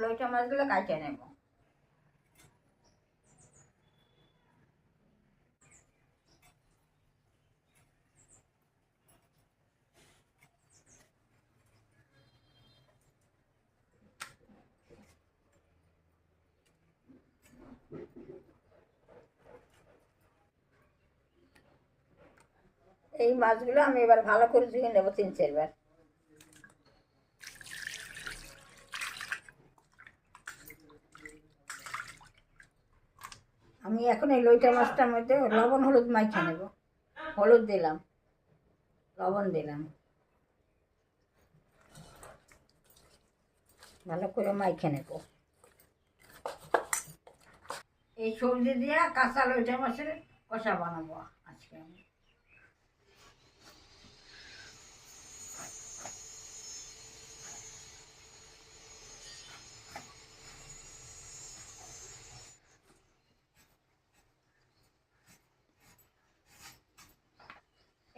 লইটা মাছগুলো কাটে নেব। এই মাছগুলো আমি এবার ভালো করে ধুয়ে নেব তিন চারবার। আমি এখন এই লইটা মাছটার মধ্যে লবণ হলুদ মাইখে নেব। হলুদ দিলাম। লবণ দিলাম। ভালো করে মাইখে নেব। এই সবজি দিয়ে কাঁচা লইটা মাছের কষা বানাবো আজকে আমি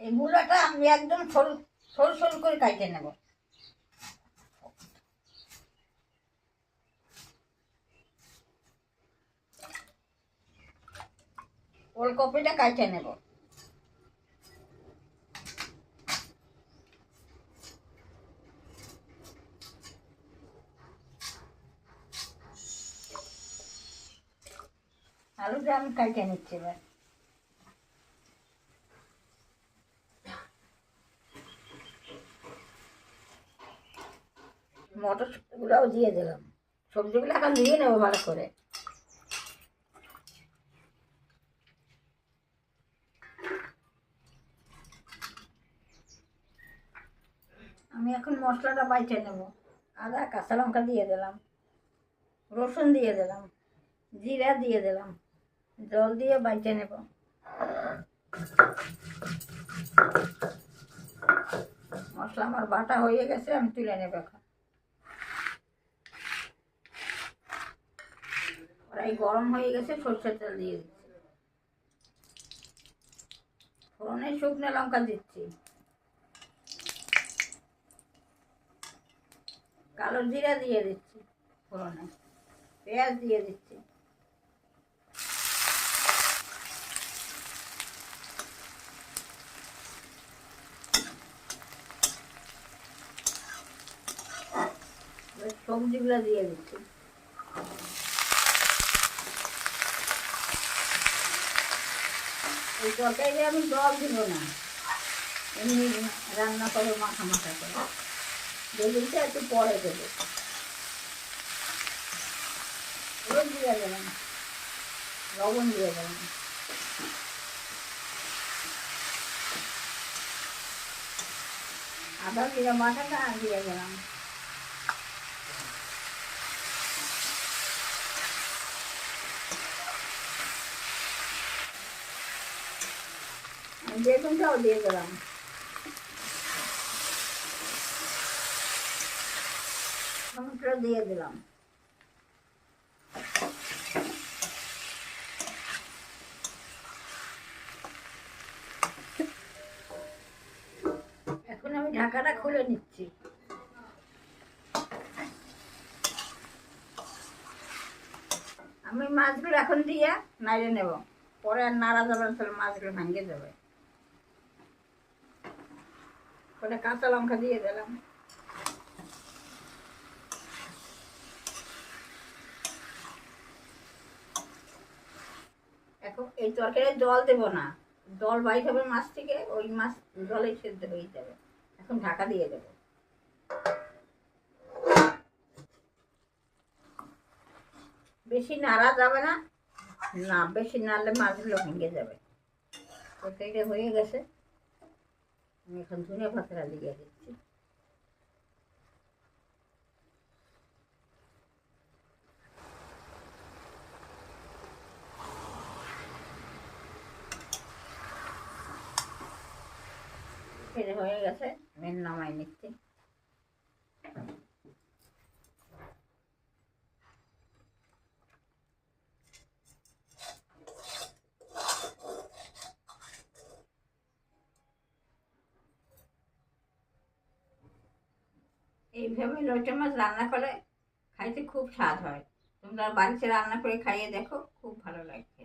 এই মূলাটা আমি একদম সরু সরু সরু করে কাটে নেব। ওলকপিটা কাটে নেব। আলুটা আমি কাটে নিচ্ছি এবার। মটরশুটিগুলোও দিয়ে দিলাম। সবজিগুলো এখন দিয়ে নেব ভালো করে। আমি এখন মশলাটা বাইটে নেব। আদা, কাঁচা লঙ্কা দিয়ে দিলাম। রসুন দিয়ে দিলাম। জিরা দিয়ে দিলাম। জল দিয়ে বাইটে নেব। মশলা আমার বাটা হয়ে গেছে, আমি তুলে নেব এখন। কড়াই গরম হয়ে গেছে, সর্ষের তেল দিয়ে দিচ্ছি। ফোড়নে শুকনো লঙ্কা দিচ্ছি। কালো জিরা দিয়ে দিচ্ছি ফোড়নে। পেঁয়াজ দিয়ে দিচ্ছি। সবজিগুলো দিয়ে দিচ্ছি। এই তরকারি আমি জল দিব না। এমনি রান্না করে, মাখা মাখা করে। বেগুনটা একটু পরে দেবো। হলুদ দিয়ে দিলাম লবণ দিয়ে দিলাম আদা জিরা বাটাটা দিয়ে দিলাম। বেগুনটাও দিয়ে দিলাম। টমেটো দিয়ে দিলাম। এখন আমি ঢাকাটা খুলে নিচ্ছি। আমি মাছগুলো এখন দিয়ে নাড়িয়ে নেব। পরে আর নাড়া যাবে মাছগুলো ভেঙে যাবে। ওটা কাঁচা লঙ্কা দিয়ে দিলাম এখন এই তরকারি জল দেব না। জল বাইর হবে মাছ থেকে, ওই মাছ জলে সেদ্ধ হয়ে যাবে। এখন ঢাকা দিয়ে দেবো। বেশি নাড়া যাবে না। না, বেশি নাড়লে মাছগুলো ভেঙে যাবে। তরকারিটা হয়ে গেছে। আমি এখন ধনে পাতাটা দিয়ে দিচ্ছি। হয়ে গেছে আমি নামাই নিচ্ছি। এইভাবে লইটা মাছ রান্না করে খাইতে খুব স্বাদ হয়। তোমরা বাড়িতে রান্না করে খাইয়ে দেখো, খুব ভালো লাগে